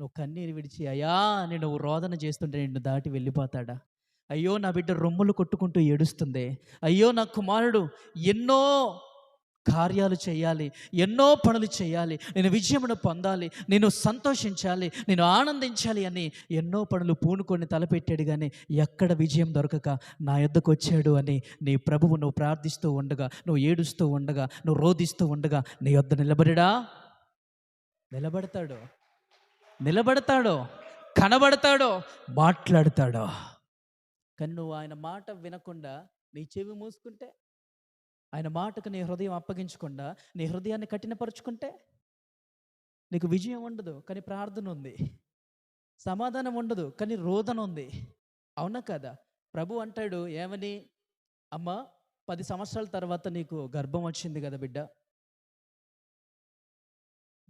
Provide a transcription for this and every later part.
నువ్వు కన్నీరు విడిచి అయ్యా అని నువ్వు రోదన చేస్తుంటే నిన్ను దాటి వెళ్ళిపోతాడా? అయ్యో నా బిడ్డ రొమ్ములు కొట్టుకుంటూ ఏడుస్తుంది. అయ్యో నా కుమారుడు ఎన్నో కార్యాలు చేయాలి ఎన్నో పనులు చేయాలి. నేను విజయమును పొందాలి నేను సంతోషించాలి నేను ఆనందించాలి అని ఎన్నో పనులు పూనుకొని తలపెట్టాడు కానీ ఎక్కడ విజయం దొరకక నా యొద్దకు వచ్చాడు అని నీ ప్రభువు నువ్వు ప్రార్థిస్తూ ఉండగా నువ్వు ఏడుస్తూ ఉండగా నువ్వు రోధిస్తూ ఉండగా నీ యొద్ద నిలబడిడా? నిలబడతాడు. నిలబడతాడో? కనబడతాడో? మాట్లాడతాడో? కానీ నువ్వు ఆయన మాట వినకుండా నీ చెవి మూసుకుంటే ఆయన మాటకు నీ హృదయం అప్పగించకుండా నీ హృదయాన్ని కఠినపరుచుకుంటే నీకు విజయం ఉండదు కానీ ప్రార్థన ఉంది. సమాధానం ఉండదు కానీ రోదన ఉంది. అవునా కదా? ప్రభు అంటాడు ఏమని? అమ్మ పది సంవత్సరాల తర్వాత నీకు గర్భం వచ్చింది కదా బిడ్డ.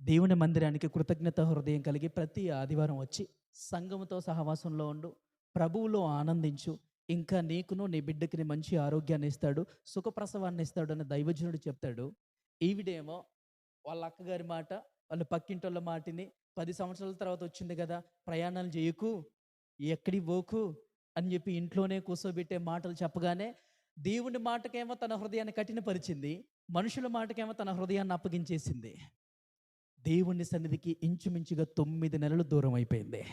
దేవుని మందిరానికి కృతజ్ఞత హృదయం కలిగి ప్రతి ఆదివారం వచ్చి సంఘముతో సహవాసంలో ఉండు ప్రభువులో ఆనందించు ఇంకా నీకును నీ బిడ్డకి మంచి ఆరోగ్యాన్ని ఇస్తాడు సుఖప్రసవాన్ని ఇస్తాడు అని దైవజనుడు చెప్తాడు. ఈవిడేమో వాళ్ళ అక్కగారి మాట వాళ్ళ పక్కింటోళ్ళ మాటిని పది సంవత్సరాల తర్వాత వచ్చింది కదా ప్రయాణాలు చేయకు ఎక్కడి పోకు అని చెప్పి ఇంట్లోనే కూర్చోబెట్టే మాటలు చెప్పగానే దేవుని మాటకేమో తన హృదయాన్ని కఠినపరిచింది మనుషుల మాటకేమో తన హృదయాన్ని అప్పగించేసింది. దేవుని సన్నిధికి ఇంచుమించుగా తొమ్మిది నెలలు దూరం అయిపోయింది.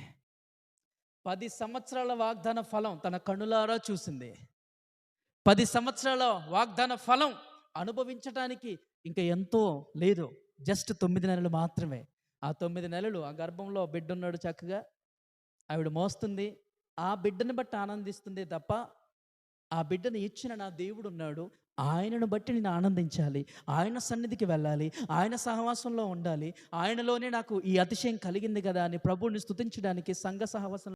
పది సంవత్సరాల వాగ్దాన ఫలం తన కనులారా చూసింది. పది సంవత్సరాల వాగ్దాన ఫలం అనుభవించటానికి ఇంకా ఎంతో లేదు. జస్ట్ తొమ్మిది నెలలు మాత్రమే. ఆ తొమ్మిది నెలలు ఆ గర్భంలో బిడ్డ ఉన్నాడు చక్కగా. ఆవిడ మోస్తుంది. ఆ బిడ్డని బట్టి ఆనందిస్తుంది తప్ప ఆ బిడ్డను ఇచ్చిన నా దేవుడు ఉన్నాడు ఆయనను బట్టి నేను ఆనందించాలి. ఆయన సన్నిధికి వెళ్ళాలి. ఆయన సహవాసంలో ఉండాలి. ఆయనలోనే నాకు ఈ అతిశయం కలిగింది కదా అని ప్రభువుని స్థుతించడానికి సంఘ సహవాసం